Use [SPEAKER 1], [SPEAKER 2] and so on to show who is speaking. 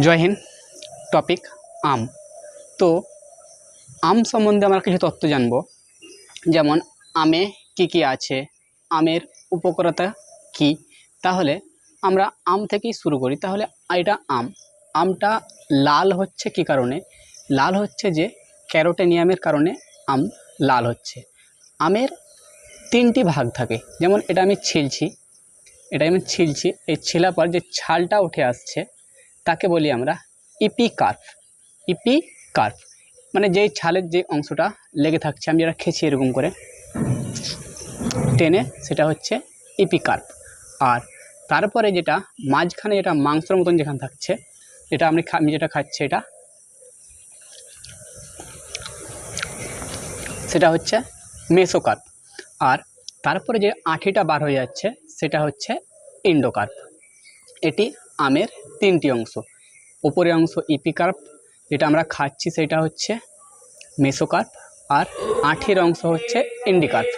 [SPEAKER 1] জয় Hind. Topic আম। তো, আম সম্বন্ধে আমরা কিছু তথ্য জানব। যেমন, আমে কি কি আছে? আমের উপকারিতা কি? তাহলে, আমরা আম থেকেই শুরু করি। তাহলে, এটা আম। আমটা লাল হচ্ছে কি কারণে? লাল হচ্ছে যে, ক্যারোটেনিয়ামের কারণে আম লাল হচ্ছে। আমের তিনটি ভাগ থাকে। যেমন, এটা আমি ছিলছি। এটা আমি ছিলছি। এই ছিলা পর যে ছালটা উঠে আসছে তাকে বলি আমরা? ইপি কার্ভ ইপি কার্ভ মানে যেই ছালের যে অংশটা লেগে থাকছে, আমি যেটা খেছি এরকম করে। টেনে সেটা হচ্ছে ইপি কার্ভ আর তারপরে যেটা, মাঝখানে যেটা মাংসর মতন যেখানে থাকছে, যেটা আমি আমি যেটা খাচ্ছি এটা, সেটা হচ্ছে মেসো মেসোকার্প। আর তারপরে যে আঠিটা বার হয়ে যাচ্ছে, সেটা হচ্ছে ইন্ডোকার্প। এটি আমের তিনটি অংশ। উপরের অংশ ইপিকার্প, যেটা আমরা খাচ্ছি সেটা হচ্ছে মেসোকার্প, আর আঠের অংশ হচ্ছে ইন্ডিকার্প।